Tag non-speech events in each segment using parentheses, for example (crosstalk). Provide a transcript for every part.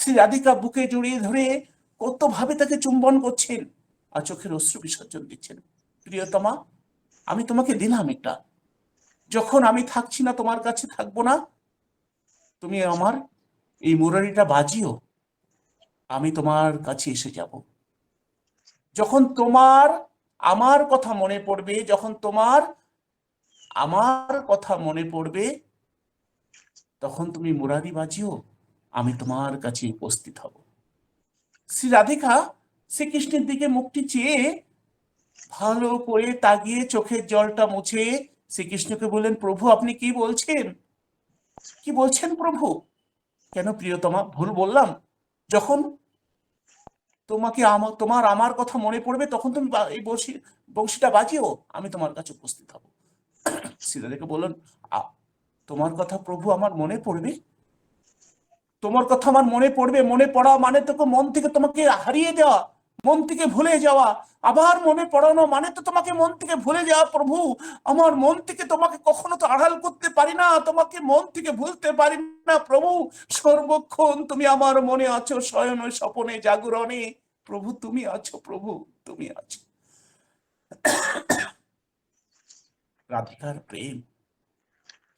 শ্রী রাধিকা বুকে জড়িয়ে ধরে কত ভাবে তাকে চুম্বন করছেন আর চোখের অশ্রু বিসর্জন দিচ্ছেন। প্রিয়তমা, আমি তোমাকে দিলাম এটা। যখন আমি থাকছি না তোমার কাছে থাকব না। তুমি আমার এই মুরারিটা বাজিও। আমি তোমার কাছে এসে যাব। যখন তোমার আমার কথা মনে পড়বে, যখন তোমার আমার কথা মনে পড়বে, তখন তুমি মুরারি বাজিও। আমি তোমার কাছে উপস্থিত হব। শ্রী রাধিকা শ্রীকৃষ্ণের দিকে মুখটি চেয়ে ভালো করে তাকিয়ে চোখের জলটা মুছে শ্রীকৃষ্ণকে বললেন, প্রভু, আপনি কি বলছেন? কি বলছেন প্রভু? কেন প্রিয়তমা, ভুল বললাম। যখন তোমাকে আমার তোমার আমার কথা মনে পড়বে, তখন তুমি এই বংশী, বংশীটা বাজিও, আমি তোমার কাছে উপস্থিত হব। (clears throat) সীতাদেরকে বললেন, "আ- তোমার কথা প্রভু আমার মনে পড়বে তোমার কথা আমার মনে পড়বে, মনে পড়া মানে তোকে মন থেকে তোমাকে হারিয়ে দেওয়া, মন থেকে ভুলে যাওয়া। আবার মনে পড়ানো মানে তো তোমাকে মন থেকে ভুলে যাওয়া, প্রভু। আমার মন থেকে তোমাকে কখনো তো আড়াল করতে পারি না, তোমাকে মন থেকে ভুলতে পারি না, প্রভু। সর্বক্ষণ তুমি আমার মনে আছো শয়ন স্বপনে জাগরণে। প্রভু, তুমি আছো, প্রভু, তুমি আছো। রাধিকার প্রেম,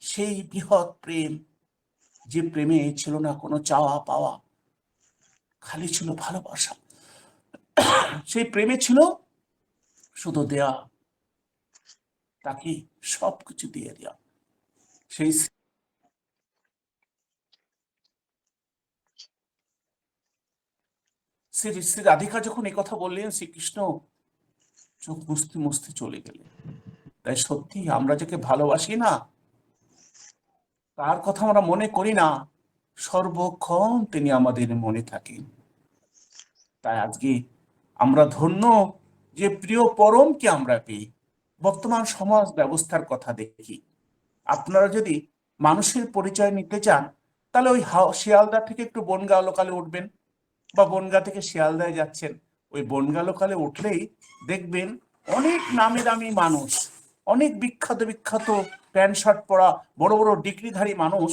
সেই বৃহৎ প্রেম যে প্রেমে ছিল না কোনো চাওয়া পাওয়া, খালি ছিল ভালোবাসা। সেই প্রেমে ছিল শুধু দেয়া, তাকে সবকিছু দিয়ে দেয়া। সেই শ্রী শ্রী রাধিকা যখন এই কথা বললেন, শ্রীকৃষ্ণ চোখ মুছতে মুছতে চলে গেলেন। তাই সত্যি আমরা যাকে ভালোবাসি না তার কথা আমরা মনে করি না। সর্বক্ষণ তিনি আমাদের মনে থাকেন। তাই আজকে আমরা ধন্য যে প্রিয় পরমকে আমরা পেয়ে বর্তমান সমাজ ব্যবস্থার কথা দেখি। আপনারা যদি মানুষের পরিচয় নিতে চান, তাহলে ওই শিয়ালদা থেকে একটু বনগাঁ লোকালে উঠবেন বা বনগাঁ থেকে শিয়ালদায় যাচ্ছেন। ওই বনগাঁ লোকালে উঠলেই দেখবেন অনেক নামি দামি মানুষ, অনেক বিখ্যাত বিখ্যাত প্যান্ট শার্ট পরা বড় বড় ডিগ্রিধারী মানুষ,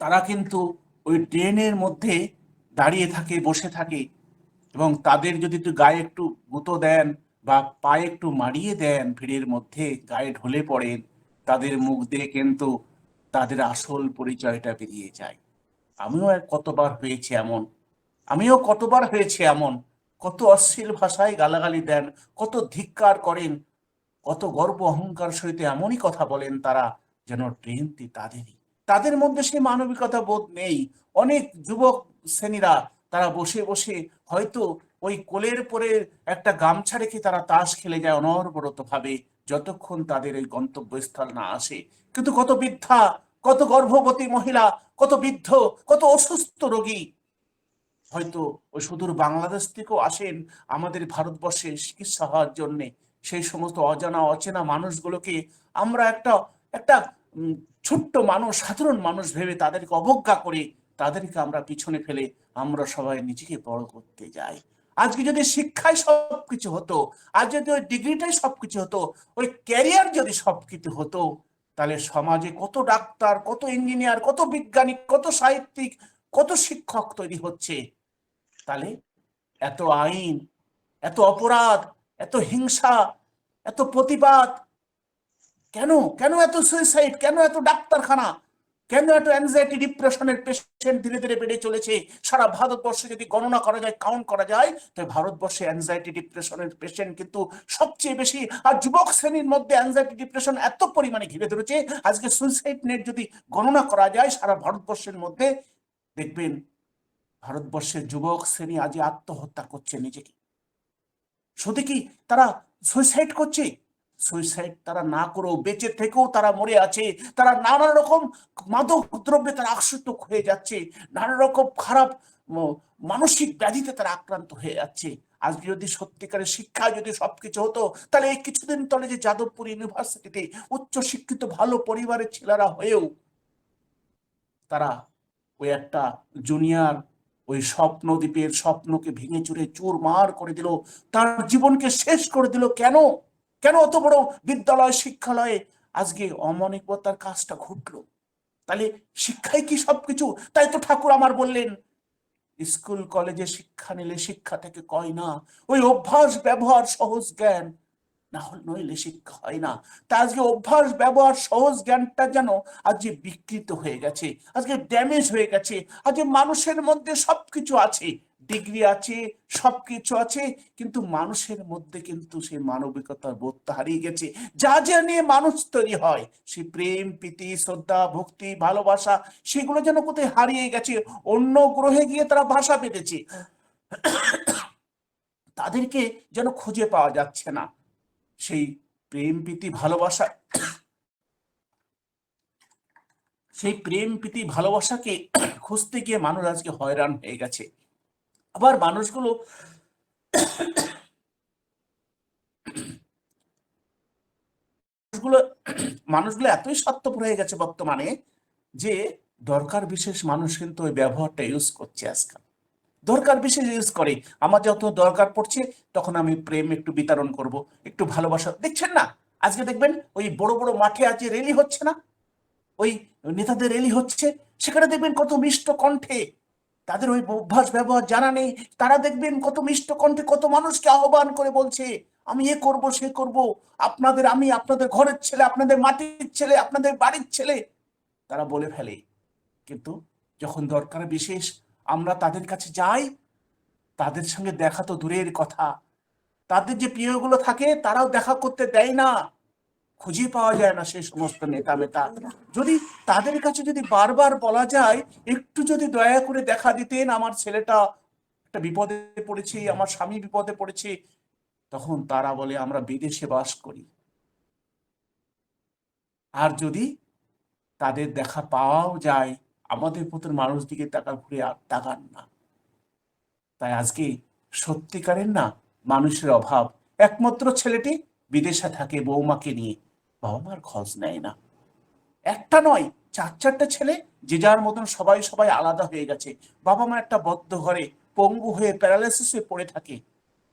তারা কিন্তু ওই ট্রেনের মধ্যে দাঁড়িয়ে থাকে, বসে থাকে এবং তাদের যদি একটু গায়ে একটু গুঁতো দেন বা পায়ে একটু মারিয়ে দেন ভিড়ের মধ্যে, গায়ে ঢলে পড়েন, তাদের মুখ দিয়ে কিন্তু তাদের আসল পরিচয়টা বেরিয়ে যায়। আমিও কতবার হয়েছে এমন, আমিও কতবার হয়েছে এমন, কত অশ্লীল ভাষায় গালাগালি দেন, কত ধিক্কার করেন কত গর্ব অহংকার সহিত এমনই কথা বলেন তারা যেন ট্রেনটি তাদেরই। তাদের মধ্যে সেই মানবিকতা বোধ নেই। অনেক যুবক শ্রেণীরা তারা বসে বসে হয়তো ওই কোলের পরে একটা গামছা রেখে তারা তাস খেলে যায় অনবরত ভাবে যতক্ষণ তাদের ওই গন্তব্যস্থল না আসে। কিন্তু কত বৃদ্ধা, কত গর্ভবতী মহিলা, কত বৃদ্ধ, কত অসুস্থ রোগী হয়তো ওই সুদূর বাংলাদেশ থেকেও আসেন আমাদের ভারতবর্ষে চিকিৎসা হওয়ার জন্য। সেই সমস্ত অজানা, অচেনা মানুষগুলোকে আমরা একটা একটা ছোট্ট মানুষ, সাধারণ মানুষ ভেবে তাদেরকে অবজ্ঞা করে তাদেরকে আমরা পিছনে ফেলে আমরা সবাই নিজেকে বড় করতে যাই। আজকে যদি শিক্ষায় সবকিছু হতো আজ যদি ওই ডিগ্রিটাই সবকিছু হতো, ওই ক্যারিয়ার যদি সবকিছু হতো, তাহলে সমাজে কত ডাক্তার, কত ইঞ্জিনিয়ার, কত বিজ্ঞানী, কত সাহিত্যিক, কত শিক্ষক তৈরি হচ্ছে। তাহলে এত আইন, এত অপরাধ এত হিংসা, এত প্রতিবাদ। কেন? কেন এত সুইসাইড কেন এত ডাক্তারখানা? কেন এত অ্যাংজাইটি ডিপ্রেশনের পেশেন্ট ধীরে ধীরে বেড়ে চলেছে? সারা ভারতবর্ষে যদি গণনা করা যায় কাউন্ট করা যায় তবে ভারতবর্ষে অ্যাংজাইটি ডিপ্রেশনের পেশেন্ট কিন্তু সবচেয়ে বেশি। আর যুবক শ্রেণির মধ্যে অ্যাংজাইটি ডিপ্রেশন এত পরিমাণে ঘিরে ধরেছে, আজকে সুইসাইড নেট যদি গণনা করা যায়, সারা ভারতবর্ষের মধ্যে, দেখবেন, ভারতবর্ষের যুবক শ্রেণি আজ আত্মহত্যা করছে নিজেকে। শুধু কি তারা সুইসাইড করছে? সুইসাইড তারা না করেও বেঁচে থেকেও তারা মরে আছে। তারা নানা রকম মাদক দ্রব্যে তারা আসক্ত হয়ে যাচ্ছে। নানা রকম খারাপ মানসিক ব্যাধিতে তারা আক্রান্ত হয়ে যাচ্ছে। আজকে যদি সত্যিকারের শিক্ষা যদি সবকিছু হতো, তাহলে এই কিছুদিন তলে যে যাদবপুর ইউনিভার্সিটিতে উচ্চ শিক্ষিত, ভালো পরিবারের ছেলেরা হয়েও তারা ওই একটা জুনিয়র ওই স্বপ্ন দ্বীপের স্বপ্নকে ভেঙে চুরে চুরমার করে দিল, তার জীবনকে শেষ করে দিল কেন? কেন অত বড় বিদ্যালয়, শিক্ষালয়ে? আজকে অমানবিকতার কাজটা ঘটলো। তাহলে শিক্ষাই কি সবকিছু? তাই তো ঠাকুর আমার বললেন, স্কুল, কলেজে শিক্ষা নিলে শিক্ষা থেকে কয় না? ওই অভ্যাস, ব্যবহার, সহজ জ্ঞান। নইলে শিক্ষা হয় না। তা আজকে অভ্যাস, ব্যবহার, সহজ জ্ঞানটা যেন আজকে বিকৃত হয়ে গেছে, আজকে ড্যামেজ হয়ে গেছে, আজকে মানুষের মধ্যে সবকিছু আছে ডিগ্রি আছে, সবকিছু আছে, কিন্তু মানুষের মধ্যে কিন্তু সেই মানবিকতার বোধটা হারিয়ে গেছে। যা যা নিয়ে মানুষ তৈরি হয়, সে প্রেম, প্রীতি, শ্রদ্ধা, ভক্তি, ভালোবাসা, সেগুলো যেন কোথায় হারিয়ে গেছে, অন্য গ্রহে গিয়ে তারা ভাষা পেতেছে তাদেরকে যেন খুঁজে পাওয়া যাচ্ছে না। সেই প্রেম, প্রীতি, ভালোবাসা, সেই প্রেম, প্রীতি, ভালোবাসাকে খুঁজতে গিয়ে মানুষ আজকে হয়রান হয়ে গেছে। আবার মানুষগুলো মানুষগুলো মানুষগুলো এতই স্বার্থপর হয়ে গেছে বর্তমানে যে দরকার বিশেষ মানুষ কিন্তু ওই ব্যবহারটা ইউজ করছে আজকাল। দরকার বিশেষ ইউজ করে। আমার যত দরকার পড়ছে, তখন আমি প্রেম একটু বিতরণ করব, একটু ভালোবাসা। দেখছেন না? আজকে দেখবেন ওই বড় বড় মাঠে আজকে রেলি হচ্ছে না? ওই নেতাদের রেলি হচ্ছে, সেখানে দেখবেন কত মিষ্ট কণ্ঠে। তাদের ওই অভ্যাস, ব্যবহার জানা নেই। তারা দেখবেন কত মিষ্ট কণ্ঠে কত মানুষকে আহ্বান করে বলছে, আমি এ করব, সে করব। আপনাদের আমি, আপনাদের ঘরের ছেলে, আপনাদের মাটির ছেলে, আপনাদের বাড়ির ছেলে। তারা বলে ফেলে। কিন্তু যখন দরকার বিশেষ আমরা তাদের কাছে যাই, তাদের সঙ্গে দেখা তো দূরের কথা। তাদের যে প্রিয়গুলো থাকে, তারাও দেখা করতে দেয় না। খুঁজে পাওয়া যায় না সেই সমস্ত নেতা মেতা যদি তাদের কাছে যদি বারবার বলা যায়, একটু যদি দয়া করে দেখা দিতেন আমার ছেলেটা একটা বিপদে পড়েছে, আমার স্বামী বিপদে পড়েছে, তখন তারা বলে, আমরা বিদেশে বাস করি। আর যদি তাদের দেখা পাওয়াও যায় আমাদের মতন মানুষ দিকে টাকা ঘুরে আর তাকান না। তাই আজকে সত্যিকারের না মানুষের অভাব। একমাত্র ছেলেটি বিদেশে থাকে বৌমাকে নিয়ে। বাবা মার খোঁজ নেয় না। একটা নয়, চার চারটা ছেলে যে যার মতন সবাই সবাই আলাদা হয়ে গেছে। বাবা মা একটা বদ্ধ ঘরে, পঙ্গু হয়ে প্যারালাইসিস পড়ে থাকে।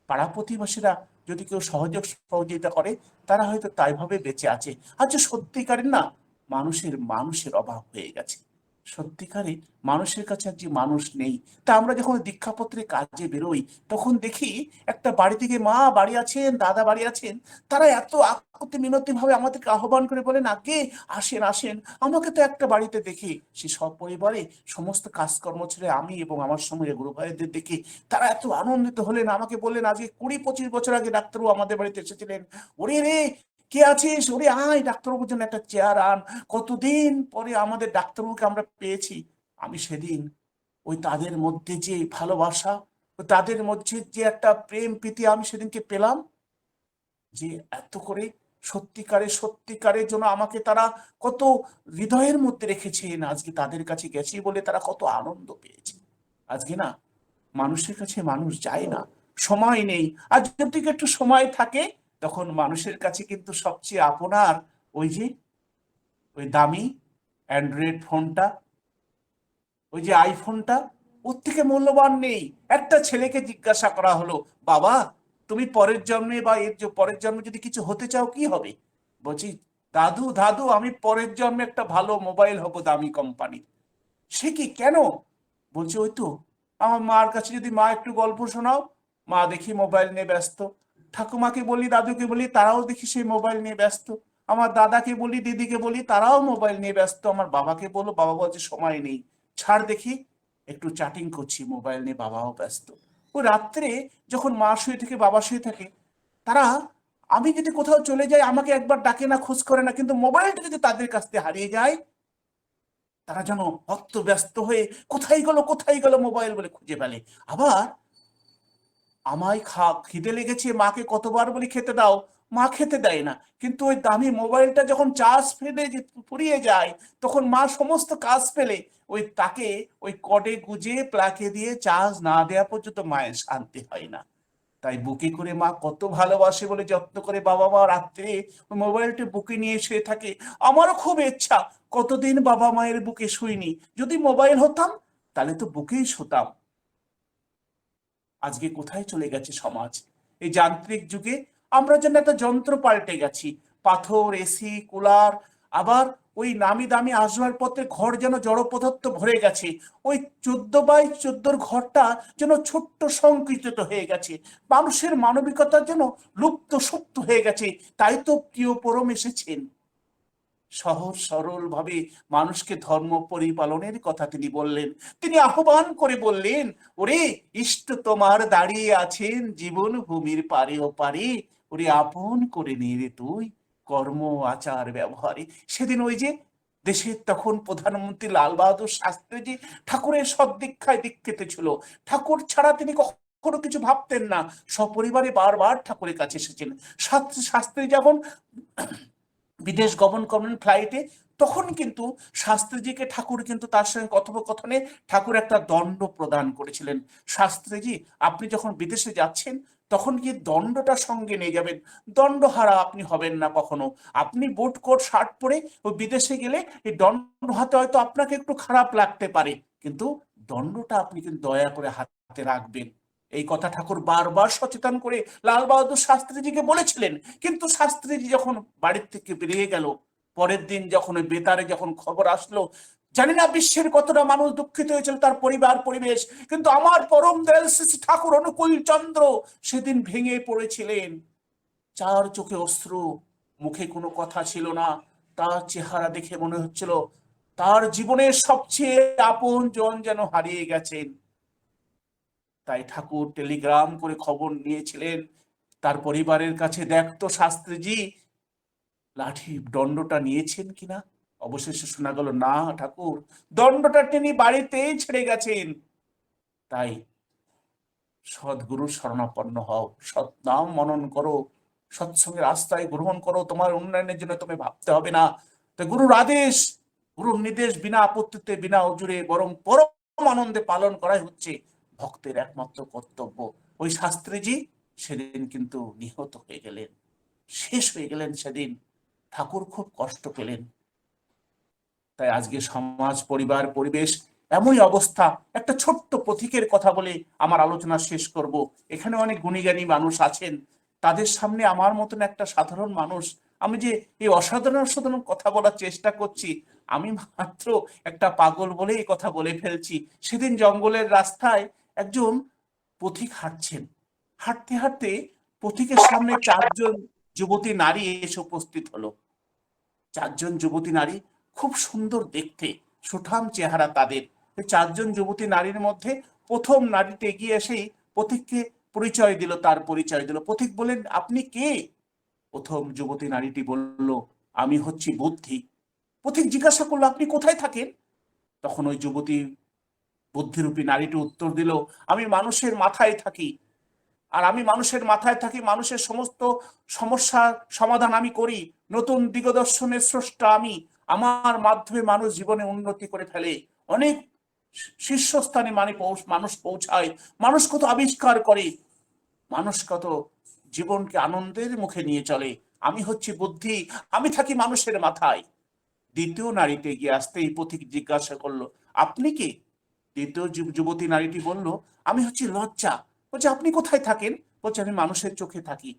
পাড়া প্রতিবেশীরা যদি কেউ সহযোগ সহযোগিতা করে, তারা হয়তো তাইভাবে বেঁচে আছে। আচ্ছা সত্যিকারের না মানুষের মানুষের অভাব হয়ে গেছে। সত্যিকারে মানুষের কাছে যে মানুষ নেই। তা আমরা যখন দীক্ষাপত্রে কাজে বেরোই, তখন দেখি একটা বাড়ি থেকে মা বাড়ি আছেন, দাদা বাড়ি আছেন, তারা এত আকতি মিনতি ভাবে আমাদেরকে আহ্বান করে বলেন, আগে আসেন আসেন, আমাকে তো একটা বাড়িতে দেখে। সে সব পরিবারে সমস্ত কাজকর্ম ছেড়ে আমি এবং আমার সঙ্গে গুরু ভাইদের দেখি তারা এত আনন্দিত হলেন। আমাকে বললেন, আজকে কুড়ি পঁচিশ বছর আগে ডাক্তারবাবু আমাদের বাড়িতে এসেছিলেন। ওরে রে কে আছিস? ওরে আয়, ডাক্তারবাবুর জন্য একটা চেয়ার আন। কতদিন পরে আমাদের ডাক্তারবাবুকে আমরা পেয়েছি? আমি সেদিন ওই তাদের মধ্যে যে ভালোবাসা তাদের মধ্যে যে একটা প্রেম প্রীতি আমি সেদিনকে পেলাম যে এত করে সত্যিকারে সত্যিকারের জন্য আমাকে তারা কত হৃদয়ের মধ্যে রেখেছেন। আজকে তাদের কাছে গেছি বলে তারা কত আনন্দ পেয়েছে। আজকে না, মানুষের কাছে মানুষ যায় না। সময় নেই। আর যদি একটু সময় থাকে তখন মানুষের কাছে কিন্তু সবচেয়ে আপনার ওই যে, ওই দামি অ্যান্ড্রয়েড ফোনটা ওই যে আইফোনটা ওর থেকে মূল্যবান নেই। একটা ছেলেকে জিজ্ঞাসা করা হলো, বাবা, তুমি পরের জন্মে বা এর পরের জন্মে যদি কিছু হতে চাও, কি হবে? বলছি, দাদু দাদু, আমি পরের জন্মে একটা ভালো মোবাইল হব দামি কোম্পানি সে কি, কেন? বলছে, ওই তো, আমার মার কাছে যদি মা একটু গল্প শোনাও, মা দেখি মোবাইল নিয়ে ব্যস্ত। ঠাকুমাকে বলি, দাদুকে বলি, তারাও দেখি সেই মোবাইল নিয়ে ব্যস্ত। আমার দাদাকে বলি, দিদিকে বলি, তারাও মোবাইল নিয়ে ব্যস্ত। আমার বাবাকে বলো, বাবা বলছে, সময় নেই। ছাড় দেখি, একটু চ্যাটিং করছি মোবাইল নিয়ে বাবাও ব্যস্ত। ও রাত্রে যখন মা শুয়ে থাকে, বাবা শুয়ে থাকে, তারা, আমি যদি কোথাও চলে যাই, আমাকে একবার ডাকে না, খোঁজ করে না, কিন্তু মোবাইলটা যদি তাদের কাছ থেকে হারিয়ে যায়, তারা যেন অত ব্যস্ত হয়ে, কোথায় গেল কোথায় গেল মোবাইল বলে খুঁজে ফেলে। আবার আমায় খা খিদে লেগেছে, মাকে কতবার বলি খেতে দাও, মা খেতে দেয় না। কিন্তু ওই দামি মোবাইলটা যখন চার্জ ফেলে পুড়িয়ে যায়, তখন মা সমস্ত কাজ ফেলে। ওই তাকে ওই কডে গুজে প্লাকে দিয়ে চার্জ না দেওয়া পর্যন্ত মায়ের শান্তি হয় না। তাই বুকে করে মা কত ভালোবাসে বলে যত্ন করে বাবা মা রাত্রে ওই মোবাইলটা বুকে নিয়ে শুয়ে থাকে। আমারও খুব ইচ্ছা, কতদিন বাবা মায়ের বুকে শুইনি। যদি মোবাইল হতাম, তাহলে তো বুকেই শুতাম। আজকে কোথায় চলে গেছে সমাজ? এই যান্ত্রিক যুগে আমরা যেন একটা যন্ত্র পাল্টে গেছি। পাথর এসি কুলার, আবার ওই নামি দামি আসবাবপত্রের ঘর যেন জড় পদার্থ ভরে গেছে। ওই চোদ্দ বাই চোদ্দোর ঘরটা যেন ছোট্ট সংকুচিত হয়ে গেছে। মানুষের মানবিকতা যেন লুপ্ত সুপ্ত হয়ে গেছে। তাই তো প্রিয় পরম এসেছেন। সহজ সরল ভাবে মানুষকে ধর্ম পরিপালনের কথা তিনি বললেন। তিনি আহ্বান করে বললেন, ওরে, ইষ্ট তোমার দাঁড়িয়ে আছেন জীবন ভূমির পারে ও পারে। ওরে, আপন করে নিয়ে রে তুই কর্ম, আচার, ব্যবহারে। সেদিন ওই যে দেশের তখন প্রধানমন্ত্রী লাল বাহাদুর শাস্ত্রী যে ঠাকুরের সদ্দীক্ষায় দীক্ষিত ছিল। ঠাকুর ছাড়া তিনি কখনো কিছু ভাবতেন না। সপরিবারে বারবার ঠাকুরের কাছে এসেছেন শাস্ত্রী যখন বিদেশ গমন করেন ফ্লাইটে তখন কিন্তু শাস্ত্রীজিকে ঠাকুর কিন্তু তার সঙ্গে কথোপকথনে ঠাকুর একটা দণ্ড প্রদান করেছিলেন। শাস্ত্রীজি, আপনি যখন বিদেশে যাচ্ছেন, তখন কি দণ্ডটা সঙ্গে নিয়ে যাবেন। দণ্ডহারা আপনি হবেন না কখনো। আপনি বুট কোট, শার্ট পরে ওই বিদেশে গেলে এই দণ্ড হাতে হয়তো আপনাকে একটু খারাপ লাগতে পারে, কিন্তু দণ্ডটা আপনি কিন্তু দয়া করে হাতে রাখবেন। এই কথা ঠাকুর বারবার সচেতন করে লাল বাহাদুর শাস্ত্রীজিকে বলেছিলেন। কিন্তু শাস্ত্রীজি যখন বাড়ির থেকে বেরিয়ে গেল, পরের দিন যখন বেতারে যখন খবর আসলো, জানি না বিশ্বের কতটা মানুষ দুঃখিত হয়েছিল তার পরিবার, পরিবেশ, কিন্তু আমার পরম দয়াল শ্রী ঠাকুর অনুকূল চন্দ্র সেদিন ভেঙে পড়েছিলেন। চার চোখে অশ্রু, মুখে কোনো কথা ছিল না, তার চেহারা দেখে মনে হচ্ছিল তার জীবনের সবচেয়ে আপন জন যেন হারিয়ে গেছেন। তাই ঠাকুর টেলিগ্রাম করে খবর নিয়েছিলেন। তার পরিবারের কাছে দেখতো শাস্ত্রীজি, লাঠি দণ্ডটা নিয়েছেন কিনা? অবশেষে শোনা গেল, না ঠাকুর, দণ্ডটা তিনি বাড়িতেই ছেড়ে গেছেন। তাই সদ্গুরু শরণাপন্ন হও সৎ নাম মনন করো, সৎসঙ্গের আস্থায় গ্রহণ করো, তোমার উন্নয়নের জন্য তুমি ভাবতে হবে না। তো গুরুর আদেশ, গুরুর নির্দেশ বিনা আপত্তিতে, বিনা অজুরে বরং পরম আনন্দে পালন করাই হচ্ছে। ভক্তের একমাত্র কর্তব্য। ওই শাস্ত্রীজি সেদিন কিন্তু নিহত হয়ে গেলেন। শেষ হয়ে গেলেন সেদিন। ঠাকুর খুব কষ্ট পেলেন। তাই আজকে সমাজ, পরিবার, পরিবেশ এমনই অবস্থা। একটা ছোট্ট পথিকের কথা বলে আমার আলোচনা শেষ করব। এখানে অনেক গুণীজ্ঞানী মানুষ আছেন। তাদের সামনে আমার মতন একটা সাধারণ মানুষ। আমি যে এই অসাধারণ অসাধারণ কথা বলার চেষ্টা করছি, আমি মাত্র একটা পাগল বলে এই কথা বলে ফেলছি। সেদিন জঙ্গলের রাস্তায় একজন পথিক হাঁটছেন। হাঁটতে হাঁটতে পথিকের সামনে চারজন যুবতী নারী এসে উপস্থিত হলো। চারজন যুবতী নারী খুব সুন্দর দেখতে, সুঠাম চেহারা তাদের। চারজন যুবতী নারীর মধ্যে প্রথম নারীতে এগিয়ে এসেই পথিককে পরিচয় দিল, তার পরিচয় দিল। পথিক বলেন আপনি কে? প্রথম যুবতী নারীটি বলল, আমি হচ্ছি বুদ্ধি। পথিক জিজ্ঞাসা করল, আপনি কোথায় থাকেন? তখন ওই যুবতী বুদ্ধিরূপী নারীটি উত্তর দিল, আমি মানুষের মাথায় থাকি। আর আমি মানুষের মাথায় থাকি, মানুষের সমস্ত সমস্যার সমাধান আমি করি। নতুন দিগদর্শনের স্রষ্টা আমি। আমার মাধ্যমে মানুষ জীবনে উন্নতি করে ফেলে। অনেক শীর্ষস্থানে মানে মানুষ পৌঁছায়। মানুষ কত আবিষ্কার করে। মানুষ কত জীবনকে আনন্দের মুখে নিয়ে চলে। আমি হচ্ছি বুদ্ধি, আমি থাকি মানুষের মাথায়। দ্বিতীয় নারীতে গিয়ে আসতেই পথিক জিজ্ঞাসা করল, আপনি কি? দ্বিতীয় যুবতী নারীটি বলল, আমি হচ্ছি লজ্জা। বলছে, আপনি কোথায় থাকেন? বলছে, আমি মানুষের চোখে থাকি।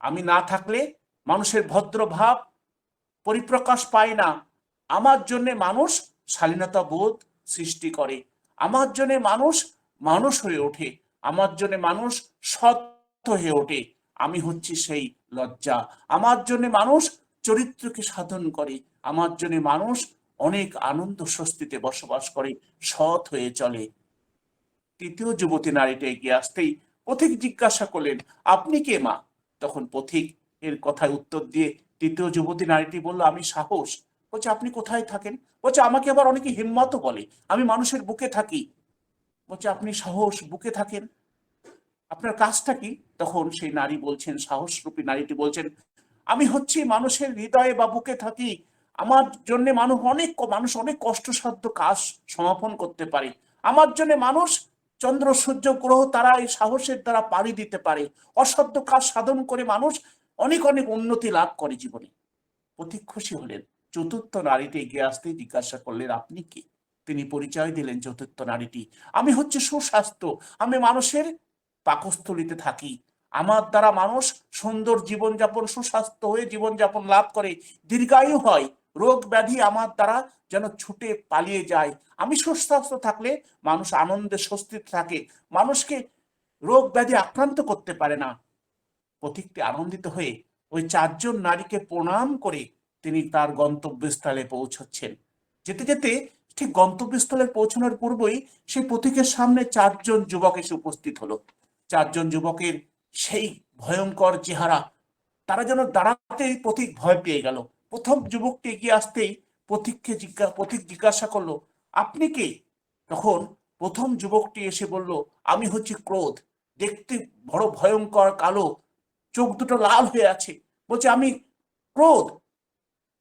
আমি না থাকলে মানুষের ভদ্র ভাব পরিপ্রকাশ পায় না। আমার জন্য মানুষ শালীনতা বোধ সৃষ্টি করে। আমার জন্য মানুষ মানুষ হয়ে ওঠে। আমার জন্য মানুষ সত্য হয়ে ওঠে। আমি হচ্ছি সেই লজ্জা। আমার জন্য মানুষ চরিত্রকে সাধন করে। আমার জন্য মানুষ অনেক আনন্দ স্বস্তিতে বসবাস করে, সৎ হয়ে চলে। তৃতীয় যুবতী নারীটা এগিয়ে আসতেই পথিক জিজ্ঞাসা করলেন, আপনি কে মা? তখন পথিক এর কথায় উত্তর দিয়ে তৃতীয় যুবতী নারীটি বলল, আমি সাহস। বলছে, আপনি কোথায় থাকেন? বলছে, আমাকে আবার অনেকে হিম্মতও বলে, আমি মানুষের বুকে থাকি। বলছে, আপনি সাহস, বুকে থাকেন? আপনার কাজটা কি? তখন সেই নারী বলছেন, সাহসরূপী নারীটি বলছেন, আমি হচ্ছি মানুষের হৃদয়ে বা বুকে থাকি আমার জন্য মানুষ অনেক মানুষ অনেক কষ্টসাধ্য কাজ সমাপন করতে পারে। আমার জন্য মানুষ চন্দ্র, সূর্য, গ্রহ, তারা এই সাহসের দ্বারা পাড়ি দিতে পারে। অসাধ্য কাজ সাধন করে মানুষ অনেক অনেক উন্নতি লাভ করে জীবনে। অতি খুশি হলেন। চতুর্থ নারীটি এগিয়ে আসতে জিজ্ঞাসা করলেন, আপনি কি? তিনি পরিচয় দিলেন চতুর্থ নারীটি। আমি হচ্ছে সুস্বাস্থ্য। আমি মানুষের পাকস্থলিতে থাকি। আমার দ্বারা মানুষ সুন্দর জীবনযাপন, সুস্বাস্থ্য হয়ে জীবনযাপন লাভ করে। দীর্ঘায়ু হয়। রোগ ব্যাধি আমার দ্বারা যেন ছুটে পালিয়ে যায়। আমি সুস্বাস্থ্য থাকলে মানুষ আনন্দে স্বস্তিতে থাকে। মানুষকে রোগ ব্যাধি আক্রান্ত করতে পারে না। পথিকটি আনন্দিত হয়ে ওই চারজন নারীকে প্রণাম করে তিনি তার গন্তব্যস্থলে পৌঁছচ্ছেন। যেতে যেতে ঠিক গন্তব্যস্থলে পৌঁছানোর পূর্বেই সেই পথিকের সামনে চারজন যুবক এসে উপস্থিত হলো। চারজন যুবকের সেই ভয়ঙ্কর চেহারা, তারা যেন দাঁড়াতেই পথিক ভয় পেয়ে গেল। প্রথম যুবকটি এগিয়ে আসতেই পথিককে জিজ্ঞাসা পথিক জিজ্ঞাসা করল, আপনি কে? তখন প্রথম যুবকটি এসে বলল, আমি হচ্ছি ক্রোধ। দেখতে বড় ভয়ঙ্কর কালো, চোখ দুটো লাল হয়ে আছে। বলছে, আমি ক্রোধ?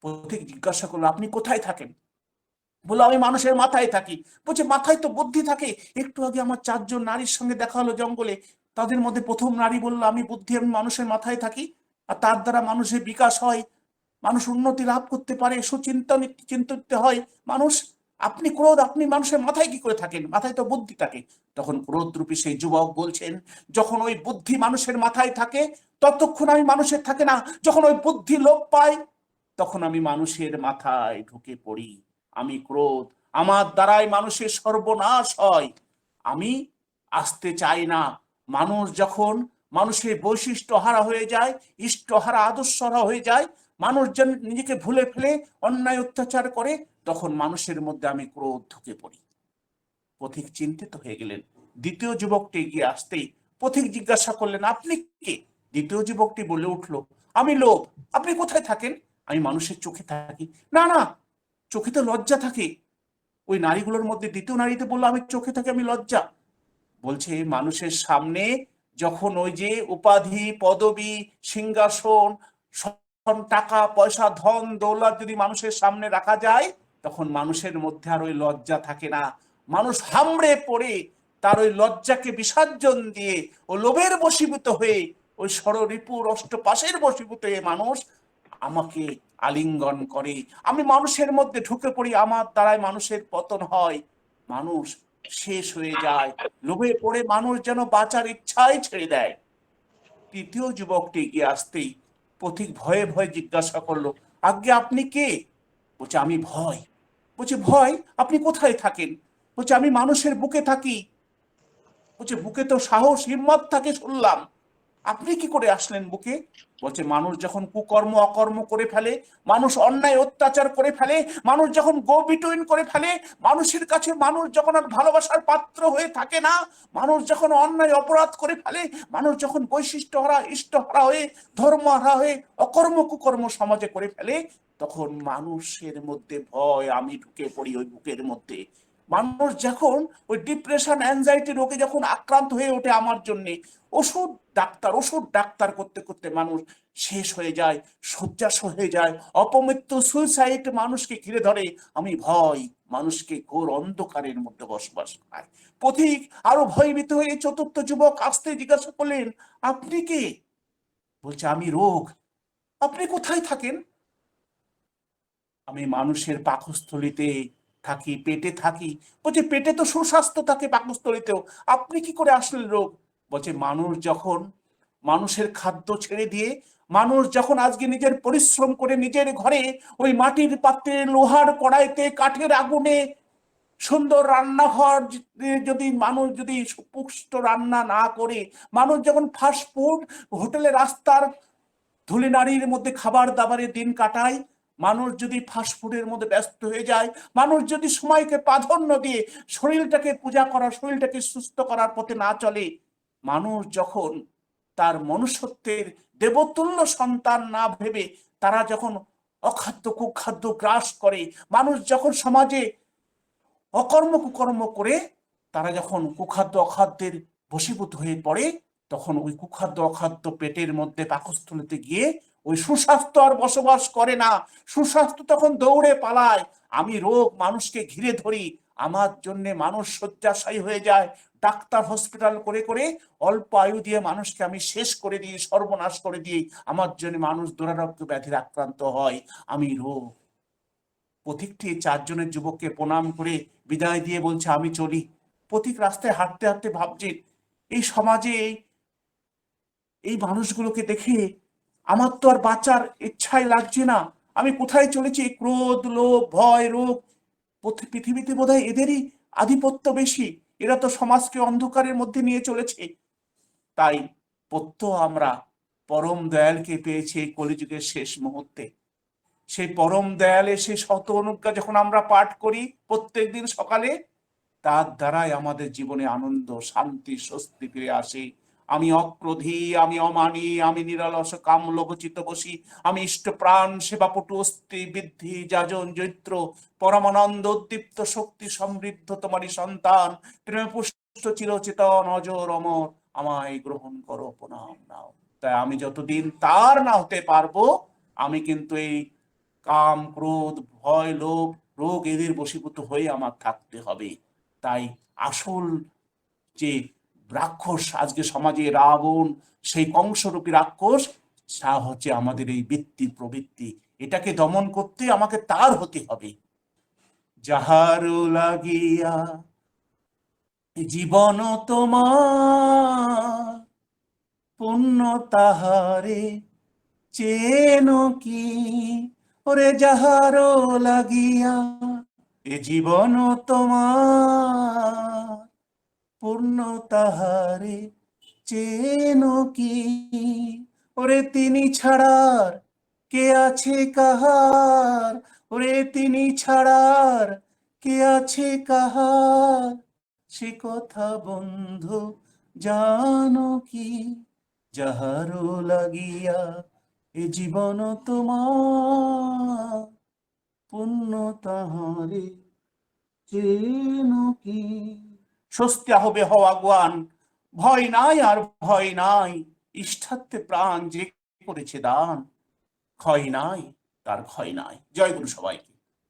পথিক জিজ্ঞাসা করল, আপনি কোথায় থাকেন? বলল, আমি মানুষের মাথায় থাকি। বলছে, মাথায় তো বুদ্ধি থাকে। একটু আগে আমার চারজন নারীর সঙ্গে দেখা হলো জঙ্গলে। তাদের মধ্যে প্রথম নারী বলল, আমি বুদ্ধি, আমি মানুষের মাথায় থাকি। আর তার দ্বারা মানুষের বিকাশ হয়। মানুষ উন্নতি লাভ করতে পারে, সুচিন্তন চিন্তিত হয়। মানুষ, আপনি ক্রোধ, আপনি মানুষের মাথায় কি করে থাকেন? মাথায় তো বুদ্ধি থাকে। তখন ক্রোধরূপী সেই যুবক বলছেন, যখন ওই বুদ্ধি মানুষের মাথায় থাকে, ততক্ষণ আমি মানুষের থাকে না। যখন ওই বুদ্ধি লোপ পায়, তখন আমি মানুষের মাথায় ঢুকে পড়ি। আমি ক্রোধ। আমার দ্বারাই মানুষের সর্বনাশ হয়। আমি আসতে চাই না। মানুষ যখন মানুষের বৈশিষ্ট্য হারা হয়ে যায়, ইষ্টহারা আদর্শহারা হয়ে যায় মানুষ যেন নিজেকে ভুলে ফেলে, অন্যায় অত্যাচার করে, তখন মানুষের মধ্যে আমি ক্রোধ ঢুকে পড়ি। পথিক চিন্তিত হয়ে গেলেন। দ্বিতীয় যুবকটি এগিয়ে আসতেই পথিক জিজ্ঞাসা করলেন, আপনি কে? দ্বিতীয় যুবকটি বলে উঠল, আমি লোভ। আপনি কোথায় থাকেন? আমি মানুষের চোখে থাকি। না না, চোখে তো লজ্জা থাকে। ওই নারীগুলোর মধ্যে দ্বিতীয় নারীতে বলল, আমি চোখে থাকি, আমি লজ্জা। বলছে, মানুষের সামনে যখন ওই যে উপাধি, পদবি, সিংহাসন সন টাকা, পয়সা, ধন, দৌলত যদি মানুষের সামনে রাখা যায়, তখন মানুষের মধ্যে আর ওই লজ্জা থাকে না। মানুষ হামড়ে পড়ে, তার ওই লজ্জাকে বিসর্জন দিয়ে ও লোভের বশীভূত হয়ে, ওই ষড়রিপুর অষ্টপাশের বশীভূত হয়ে মানুষ আমাকে আলিঙ্গন করে। আমি মানুষের মধ্যে ঢুকে পড়ি, আমার দ্বারাই মানুষের পতন হয়। মানুষ শেষ হয়ে যায়। লোভে পড়ে মানুষ যেন বাঁচার ইচ্ছাই ছেড়ে দেয়। তৃতীয় যুবকটি এগিয়ে আসতেই পথিক ভয়ে ভয়ে জিজ্ঞাসা করল, আজ্ঞে, আপনি কে? বলছে, আমি ভয়। বলছে, ভয়? আপনি কোথায় থাকেন? বলছে, আমি মানুষের বুকে থাকি। বলছে, বুকে তো সাহস, হিম্মত থাকে শুনলাম। আপনি কি করে আসলেন বুকে? বলছে, মানুষ যখন কুকর্ম অকর্ম করে ফেলে, মানুষ অন্যায় অত্যাচার করে ফেলে, মানুষ যখন গো বিটুইন করে ফেলে, মানুষের কাছে মানুষ যখন আর ভালোবাসার পাত্র হয়ে থাকে না, মানুষ যখন অন্যায় অপরাধ করে ফেলে, মানুষ যখন বৈশিষ্ট্য হারা ইষ্টহারা হয়ে ধর্ম হারা হয়ে, অকর্ম কুকর্ম সমাজে করে ফেলে, তখন মানুষের মধ্যে ভয়, আমি ঢুকে পড়ি ওই বুকের মধ্যে। মানুষ যখন ওই ডিপ্রেশন অ্যাংজাইটি রোগে যখন আক্রান্ত হয়ে ওঠে আমার জন্য, ওষুধ ডাক্তার ওষুধ ডাক্তার করতে করতে মানুষ শেষ হয়ে যায় শয্যাস হয়ে যায়, অপমৃত্যু সুইসাইড মানুষকে ঘিরে ধরে। আমি ভয়, মানুষকে ঘোর অন্ধকারের মধ্যে বসবাস করায় পথিক আরও ভয়ভীত হয়ে চতুর্থ যুবক আসতে জিজ্ঞাসা করলেন, আপনি কে? বলছে, আমি রোগ। আপনি কোথায় থাকেন? আমি মানুষের পাকস্থলিতে থাকি, পেটে থাকি। বলছে, পেটে তো সুস্বাস্থ্য থাকে পাকস্থলিতেও। আপনি কি করে আসলেন রোগ? বলছে, মানুষ যখন মানুষের খাদ্য ছেড়ে দিয়ে, মানুষ যখন আজকে নিজের পরিশ্রম করে নিজের ঘরে ওই মাটির পাত্রে লোহার কড়াইতে কাঠের আগুনে সুন্দর রান্নাঘর যদি মানুষ যদি সুপুষ্ট রান্না না করে, মানুষ যখন ফাস্ট ফুড হোটেলে রাস্তার ধুলি নারীর মধ্যে খাবার দাবারে দিন কাটায় মানুষ যদি ফাস্টফুডের মধ্যে ব্যস্ত হয়ে যায়, মানুষ যদি সময়কে প্রাধান্য দিয়ে শরীরটাকে পূজা করা শরীরটাকে সুস্থ করার পথে না চলে, মানুষ যখন তার মনুষ্যত্বের দেবতুল্য সন্তান না ভেবে তারা যখন অখাদ্য কুখাদ্য গ্রাস করে, মানুষ যখন সমাজে অকর্ম কুকর্ম করে, তারা যখন কুখাদ্য অখাদ্যের বশীভূত হয়ে পড়ে, তখন ওই কুখাদ্য অখাদ্য পেটের মধ্যে পাকস্থলিতে গিয়ে ওই সুস্বাস্থ্য আর বসবাস করে না। সুস্বাস্থ্য তখন দৌড়ে পালায়। আমি রোগ মানুষকে ঘিরে ধরি। আমার জন্য মানুষ শয্যাশায়ী হয়ে যায়। ডাক্তার হসপিটাল করে করে অল্প আয়ু দিয়ে মানুষকে আমি শেষ করে দিই, সর্বনাশ করে দিই। আমার জন্য মানুষ দুরারোগ্য ব্যাধির আক্রান্ত হয়। আমি রোগ পথিকটি চারজনের যুবককে প্রণাম করে বিদায় দিয়ে বলছে, আমি চলি। পথিক রাস্তায় হাঁটতে হাঁটতে ভাবছে, এই সমাজে এই মানুষগুলোকে দেখে আমার তো আর বাঁচার ইচ্ছাই লাগছে না। আমি কোথায় চলেছি? ক্রোধ, লোভ, ভয়, রোগ। পথ- পৃথিবীতে বোধহয় এদেরই আধিপত্য বেশি। এরা তো সমাজকে অন্ধকারের মধ্যে নিয়ে চলেছে। তাই পত্য আমরা পরম দয়ালকে পেয়েছি এই কলিযুগের শেষ মুহূর্তে। সেই পরম দয়ালে সেই শত অনুজ্ঞা যখন আমরা পাঠ করি প্রত্যেকদিন সকালে, তার দ্বারাই আমাদের জীবনে আনন্দ, শান্তি, স্বস্তি ফিরে আসে। আমি অক্রোধী, আমি অমানি, আমি নিরলস কাম লোভচিত বসি আমি ইষ্ট প্রাণ সেবাপটু, অস্থি, বৃদ্ধি, যাজন, জৈত্র, পরমানন্দ, উদ্দীপ্ত শক্তি, সমৃদ্ধ তোমারই সন্তান প্রেমে পুষ্ট চিরচেতন, অজর, অমর, আমায় গ্রহণ করো, প্রণাম নাও। তাই আমি যতদিন তার না হতে পারব, আমি কিন্তু এই কাম, ক্রোধ, ভয়, লোভ, রোগ, এদের বশীভূত হয়ে আমার থাকতে হবে। তাই আসল যে রাক্ষস, আজকে সমাজে রাবণ, সেই কংসরূপী রাক্ষস, তা হচ্ছে আমাদের এই বৃত্তি প্রবৃত্তি। এটাকে দমন করতে আমাকে তার হতে হবে। যাহার লাগিয়া জীবন তোমার, পুণ্য তাহারে চেন কি? ওরে যাহার লাগিয়া এ জীবন তোমার পূর্ণ তাহারে চেন কি? ওরে তিনি ছাড়ার কে আছে কাহার? ওরে তিনি ছাড়ার কে আছে কাহার? সে কথা বন্ধু জানো কি? যাহারো লাগিয়া এ জীবন তোমার পুণ্য তাহারে চেন কি? স্বস্তি হবে হওয়া গুয়ান ভয় নাই আর ভয় নাই ইষ্টার্থে প্রাণ যে করেছে দান। ক্ষয় নাই, তার ক্ষয় নাই। জয় গুরু সবাইকে।